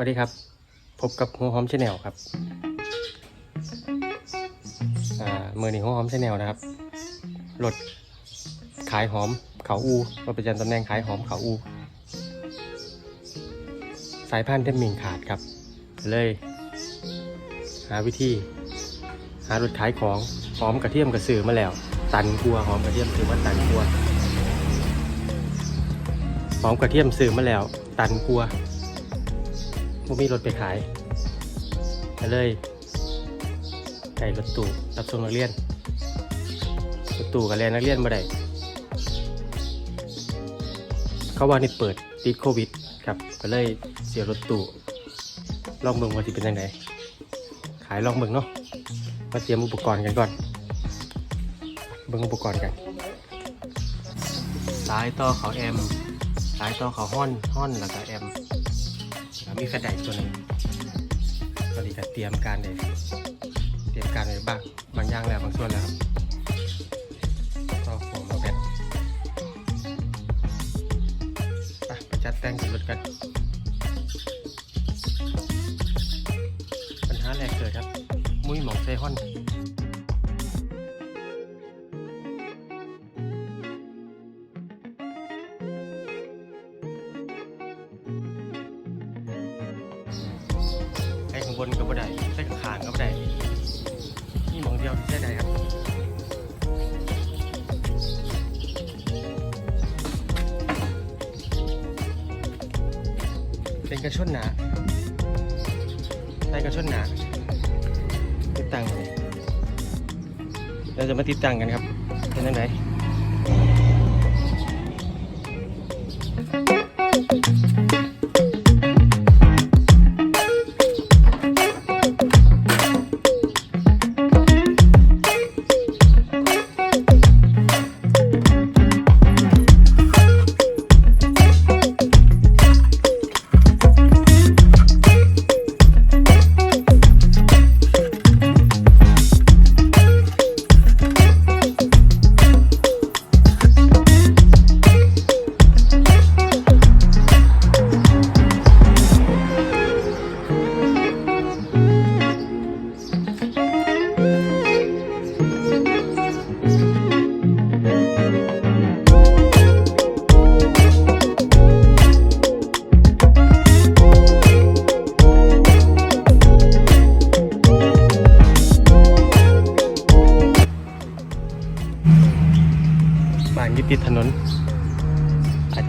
วัสดีครับ พบกับหัวหอมชาแนลครับอ่ามือนี้หัวหอมชาแนลนะครับรถขายหอมเขาอูมาประจำตำแหน่งขายหอมเขาอู สายพันธุ์เทมมิงขาดครับ เลย หาวิธี หารถขายของหอมกระเทียมกระสือมาแล้ว ตันกลัวหอมกระเทียมซื้อมาตันกลัวหอมกระเทียมซื้อมาแล้ว ตันกลัว บ่มีรถไปขายก็เลยใส่รถตู้รับส่งนักเรียนรถตู้กับแลนนักเรียนมาได้เขาว่านี่เปิดติดโควิดครับก็เลยเสียรถตู้ลองเบิ่งว่าที่เป็นยังไงขายลองเบิ่งเนาะมาเตรียมอุปกรณ์กันก่อน เบิ่งอุปกรณ์กันสายต่อเขาแอมสายต่อเขาห้อนห้อนแล้วก็แอม มีกระไดตัวหนึ่งตอนนี้ก็เตรียมการเลยเตรียมการเลยบ้างบางอย่างแล้วบางส่วนแล้วครับต่อหัวมาแบบไปไปจัดแต่งขึ้นรถกันปัญหาแรกเกิดครับ มุ้ยหมองไซฮอน ใช้กระชนหนาติดตั้งเลยเราจะมาติดตั้งกันครับเป็นยังไงบ้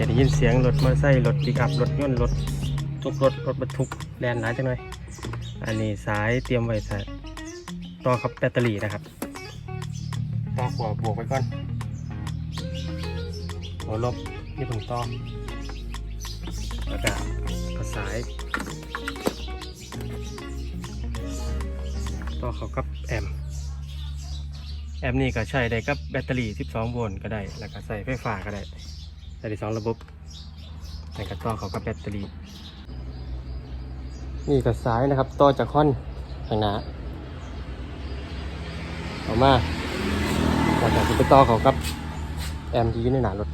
จะได้ยินเสียงรถมอเตอร์ไซค์รถปิกอัพรถยนต์รถทุกรถรถบรรทุกแลนหลายจังหน่อยอันนี้สายเตรียมไว้ใส่ต่อกับแบตเตอรี่นะครับต่อขวบบวกไว้ก่อนหัวลบนี่ผมต่อแล้วก็เอาสายต่อเขากับแอมป์แอมป์นี่ก็ใช้ได้กับแบตเตอรี่ 12 โวลต์ก็ได้ แล้วก็ใส่ไฟฟ้าก็ได้ ใส่ได้สองระบบแต่ก็ต่อเข้ากับแบตเตอรี่นี่ก็สายนะครับต่อจากค่อนข้างหน้าออกมาแล้วก็จะไปต่อเขากับแอมป์ที่อยู่ในหน้ารถ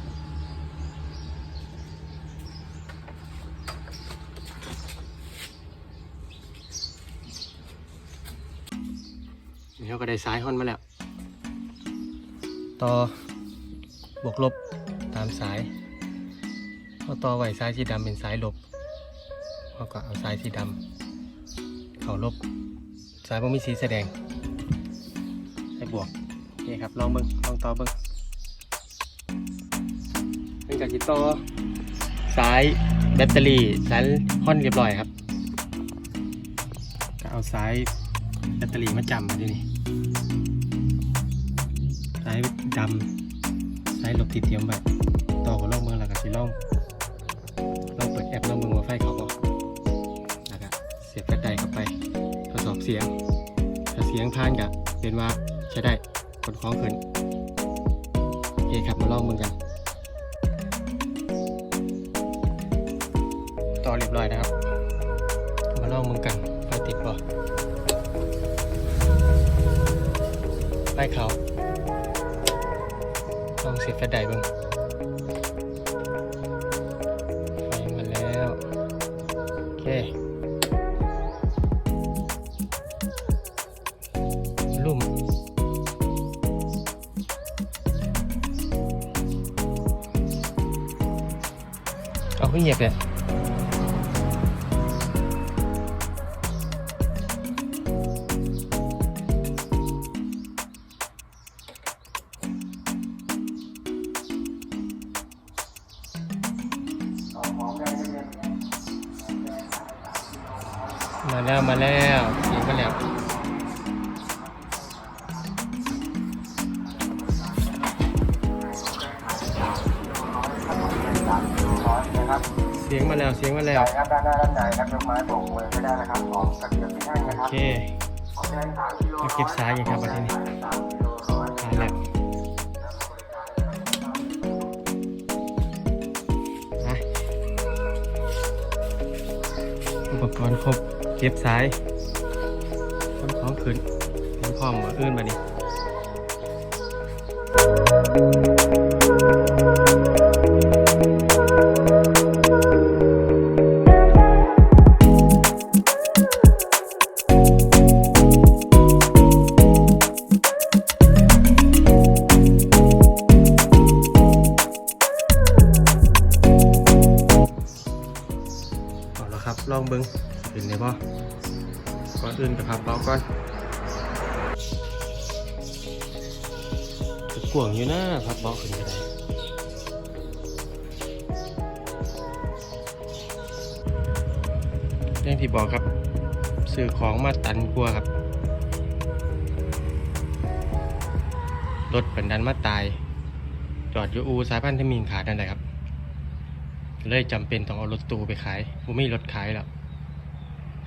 นี่เราก็ได้สายฮอนมาแล้ว ต่อบวกลบ ตามสายพอต่อไว้สายสีดำเป็นสายลบเราก็เอาสายสีดำเขาลบ สายบ่มีสีแสดงให้บวกนี่ครับลองเบิ้งลองต่อเบิ้งเป็นจากที่ต่อสายแบตเตอรี่สายฮอนเรียบร้อยครับ ก็เอาสายแบตเตอรี่มาจำที่นี่สายดำสายลบติดเทียมแบบ ต่อกับล่องเมืองแล้วก็สิล่องลองเปิดแอปล่องเมืองว่าไฟเขาบอกแล้วก็เสียบแฟลชไดร์เข้าไปทดสอบเสียงถ้าเสียงผ่านก็เป็นว่าใช้ได้กดคล้องขึ้นโอเคครับมาลองเมืองกัน ต่อเรียบร้อยนะครับ มาลองเมืองกันไฟติดบ่ไล่เขาลองเสียบแฟลชไดร์เบ้าง งียบเลยมาแล้วมาแล้วเสียงมาแล้ว เสียงมาแล้วเสียงมาแล้วครับด้านหน้าด้านในครับยกไม้โบกมือไม่ได้นะครับของกระเทียมไม่ให้นะโอครับเคของแดงสามาเก็บสายกันครับวันนี้สามกิโลร้อยมาแล้วนะอุปกรณ์ครบเก็บสายต้นของขึ้นต้นพร้อมมืออื่นมานี่เอาละครับ ลองเบิ้งเป็นไงบ่ก่อนอื่นกับพับเบาก่อนจะกวงอยู่นะพับเบาขึ้นได้เรื่องที่บอกครับซื้อของมาตันกลัวครับรถเป็นดันมาตาย จอดอยู่อูสายพันธุ์ที่มีขาดนั่นแหละครับ เลยจำเป็นต้องเอารถตู้ไปขายผมไม่มีรถขายแล้ว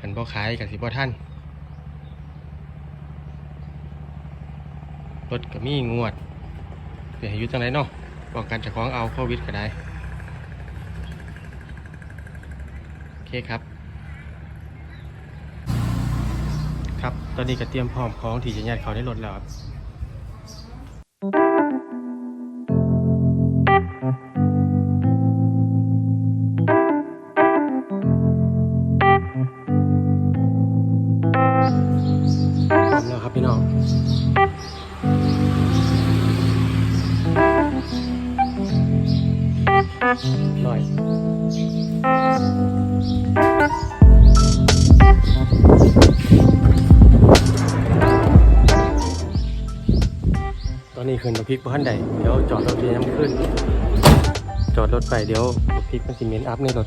ขันบ่ขายกับสิบ่ท่านรถก็มีงวดเดี๋ยวอยู่จังไรเนาะป้องกันจะคล้าของเอาโควิดก็ได้โอเคครับ ครับ ตอนนี้ก็เตรียมพร้อมของที่จะยัดเขาในรถแล้วครับ ลอยตอนนี้ขึ้นมาพลิกบ้านใดเดี๋ยวจอดรถเรียนำขึ้น จอดรถไปเดี๋ยวพลิกมันสิเมนต์อัพในรถ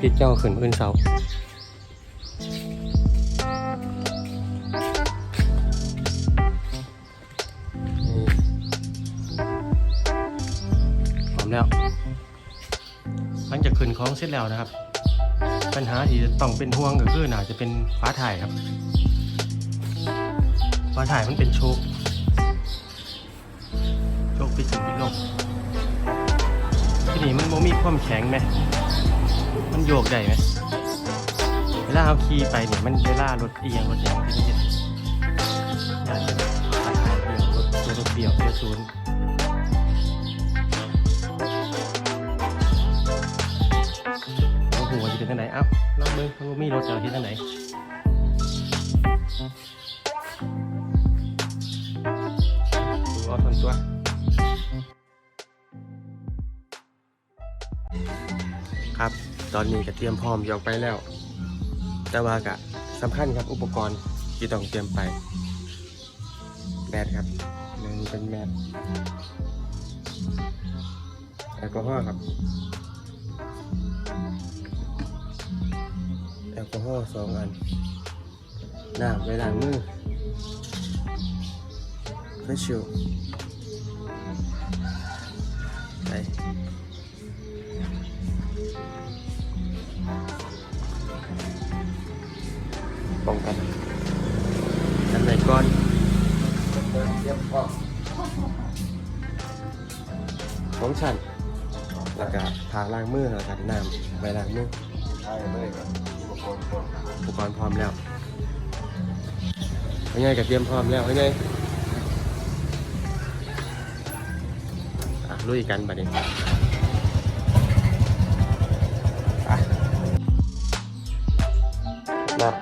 พลิกเจ้าขึ้นมาขึ้นเสา ขึ้นคล้องเสร็จแล้วนะครับ ปัญหาที่จะต้องเป็นห่วงก็คือน่าจะเป็นฟ้าถ่ายครับฟ้าถ่ายมันเป็นโชคโชคปิดถึงปิดลงที่นี่มันโมมีความแข็งไหมมันโยกได้ไหมเวลาเอาขี่ไปเนี่ยมันเวลารถเอียงรถยังที่นจะอยากจะถ่ายเบี่ยงรถตัวรถเบี่ยงเสียศูนย์ ทางไหนเอ้าลองมือมันบ่มีรถจะเอาที่ทางไหนดูเอาทนตัวครับ ตอนนี้ก็เตรียมพร้อมจะอกไปแล้ว แต่ว่ากะสำคัญครับอุปกรณ์ที่ต้องเตรียมไปแมสครับหนึ่งเป็นแมสแอลกอฮอล์ครับ แอลกอฮอล์สองอันน้ำไว้ล้างมือเฟชชิลไปป้องกันอันไหนก่อนเตรียมพร้อมของฉันแล้วก็ทางล้างมือแล้วก็น้ำไว้ล้างมือใช่เลยครับ อุปกรณ์พร้อมแล้วยังไงก็เตรียมพร้อมแล้วยังไงลุยกันบัดนี้นะ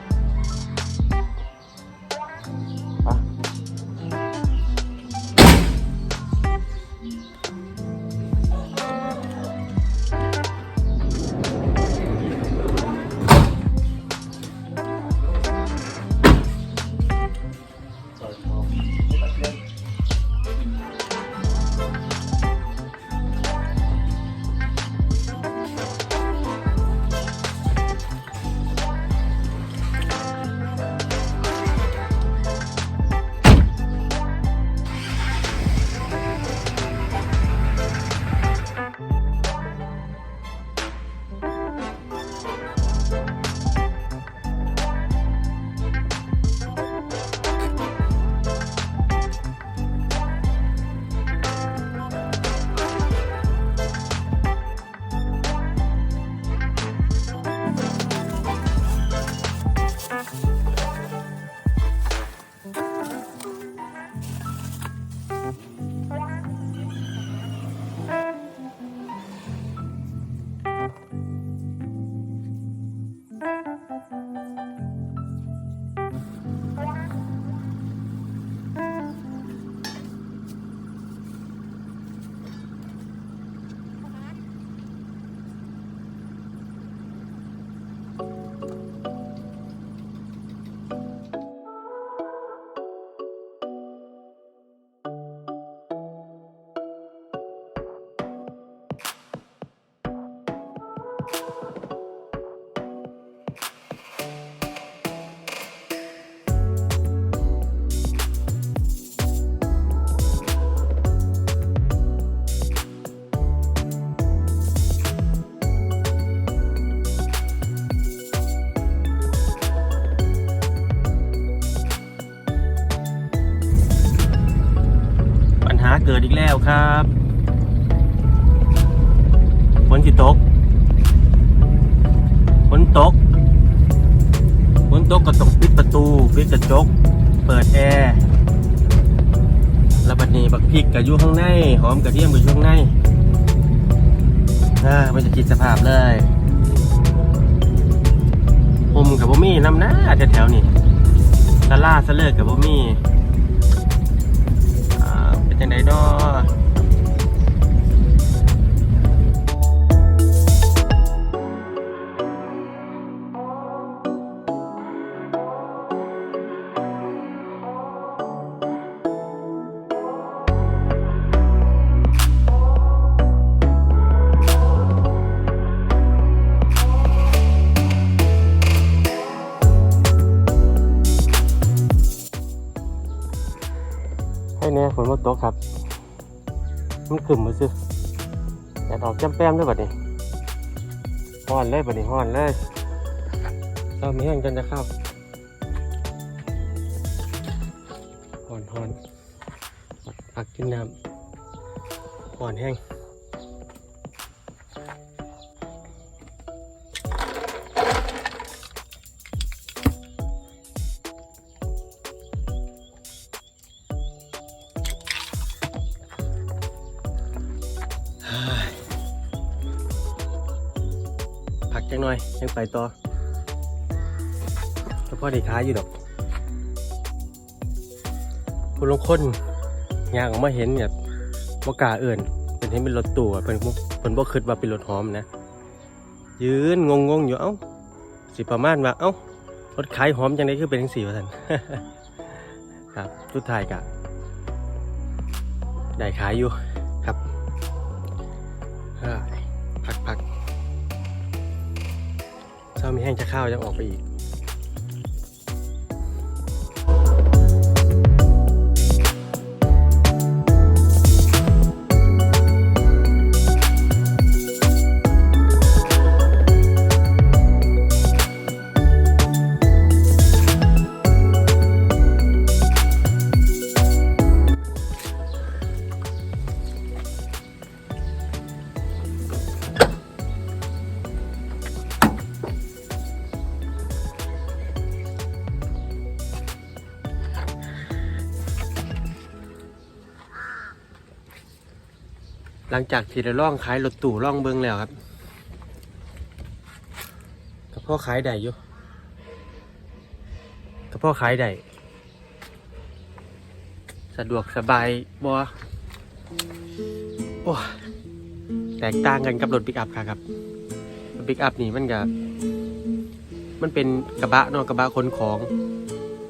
บักพริกกับอยู่ข้างใน หอมกระเทียมกับอยู่ข้างในอ่ามันจะคิดสภาพเลยผมกับบ่มีน้ำหน้าแถวๆนี่สลาสเลิกกับบ่มีอ่าเป็นยังไดดอ น่ฝนมาตกครับ มันขึ้นมาซื้อแดดออกแจ่มๆด้วยบัดนี้ห้อนเลยบัดนี้ห้อนเลยเราไม่แห้งจนจะเข้าห้อนห้อนพักกินน้ำห้อนแห้ง จังหน่อยยังไปต่อแล้วพ่อได้ขายอยู่ดอกผู้ลงคนยางออกมาเห็นแบบว่ากาเอื่นเป็นเห็นเป็นรถตู้เป็นบ่เป็นบ่คิดว่าเป็นรถหอมนะ ยืนงงงอยู่เอ้าสิประมาณว่าเอ้ารถขายหอมจังไดคือเป็นจังสี่วะท่านครับสุดท้ายกะได้ขายอยู่ครับเฮ้พักพัก เช้ามีแห้งจะข้าวจะออกไปอีก หลังจากที่ได้ล่องขายรถตู่ล่องเบิงแล้วครับกระเพาะขายได้อยู่กระเพาะขายได้สะดวกสบายบัวโอ้แตกต่างกันกับรถปิกอัพค่ะครับรถปิกอัพนี่มันกับมันเป็นกระบะเนาะกระบะขนของ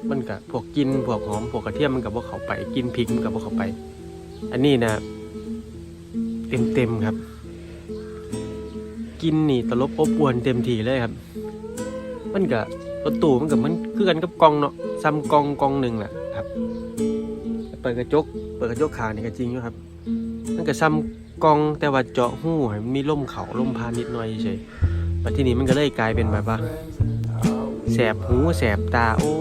มันกับพวกกินพวกหอมพวกกระเทียมมันกับพวกเขาไป กินพริกมันกับพวกเขาไป อันนี้นะ เต็มๆครับ กินนี่ตลบอบอวนเต็มทีเลยครับ มันกับรถตู้มันกับมันคือกันกับกองเนาะซ้ำกองกองหนึ่งแหละครับ เปิดกระจก เปิดกระจกขานี่ก็จริงอยู่ครับ มันก็ซ้ำกองแต่ว่าเจาะหูให้มันมีล่มเขาล่มพานนิดหน่อยเฉยๆปัจทีนี้มันก็เลยกลายเป็นแบบว่าแสบหูแสบตาโอ้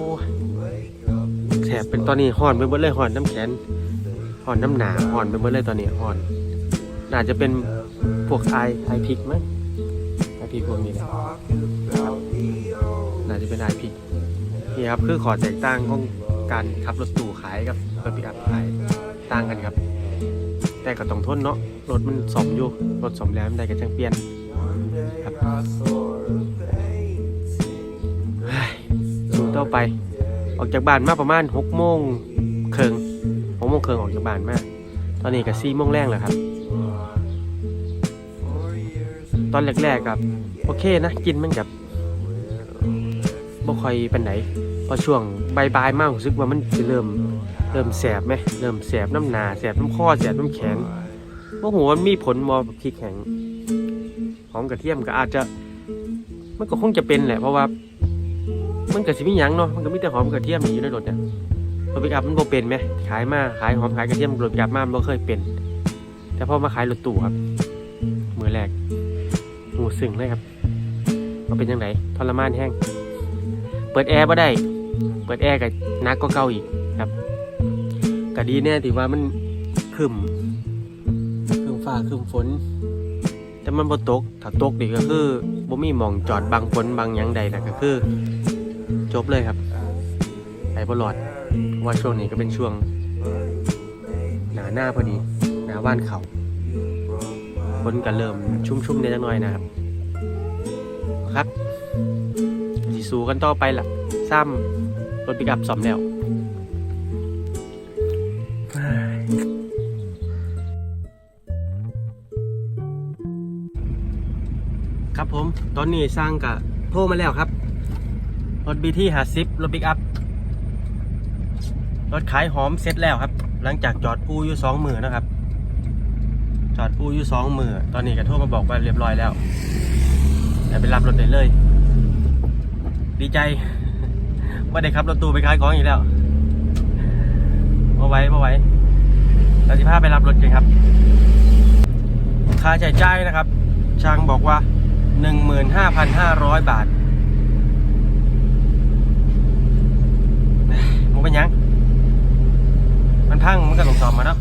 แสบเป็นตอนนี้ห่อนไปหมดเลยห่อนน้ำแข็งห่อนน้ำหนาห่อนไปหมดเลยตอนนี้ห่อน น่าจะเป็นพวกไอไอพิกไหมไอพิกพวกนี้นะครับน่าจะเป็นไอพิกนี่ครับคือขอแตกต่างของการขับรถตู้ขายกับรถปิกอัพขายต่างกันครับ แต่ก็ต้องทนเนาะรถมันสมอยู่รถสมแล้วไมันได้กันจังเปลี่ยนครับเฮ้ยสู่ต่อไปออกจากบ้านมาประมาณหกโมงเคิงหกโมงเคิงออกจากบ้านมาตอนนี้ก็สี่โมงแรงแล้วครับ ตอนแรกๆกับโอเคนะกินมันกับบ่ค่อยเป็นไหนพอช่วงบายๆมากรู้สึกว่ามันจะเริ่มเริ่มแสบไหมเริ่มแสบน้ำหนาแสบน้ำข้อแสบน้ำแขนว่าหัวมันมีผลมอพริกแข็งหอมกระเทียมก็อาจจะมันก็คงจะเป็นแหละเพราะว่า มันก็สิมีหยังเนาะมันก็มีแต่หอมกระเทียมอยู่ในรถเนี่ยรถปิกอัพมันบ่เป็นไหมขายมาขายหอมขายกระเทียมรถปิกอัพมามันบ่เคยเป็น แต่พอมาขายรถตู้ครับมือแรก หูสึงเลยครับว่าเป็นยังไงทรมานแห้ง เปิดแอร์บ่ได้ เปิดแอร์กับนักก็เก่าอีกครับก็ดีแน่ที่ว่ามันขึ้มฟ้าคึมฝน แต่มันบ่ตก ถ้าตกนี่ก็คือบ่มีหมองจอดบางฝนบางยังใดนะก็คือ จบเลยครับไปบ่รอดเพราะว่าช่วงนี้ก็เป็นช่วง หนาหน้าพอดี หนาว่านเขาฝนก็เริ่มชุ่มๆในจักหน่อยนะครับ ครับสิสู้กันต่อไปล่ะ ซ้ำรถปิกอัพสอมแล้วครับผม ตอนนี้สร้างกับโทรมาแล้วครับ รถบีที่หาซิปรถปิกอัพ รถขายหอมเสร็จแล้วครับ หลังจากจอดอูอยู่สองมือนะครับ จอดอูอยู่สองมือตอนนี้ก็โทรมาบอกว่าเรียบร้อยแล้ว เดี๋ยวไปรับรถได้เลย ดีใจว่าได้ขับรถตู้ไปขายของอีกแล้วมาไว้มาไว้เราจะพาไปรับรถกันครับ ค่าใช้จ่ายนะครับ ช่างบอกว่า 15,500 บาทมันเป็นยัง มันพังมันก็ต้องสอบมาเนาะ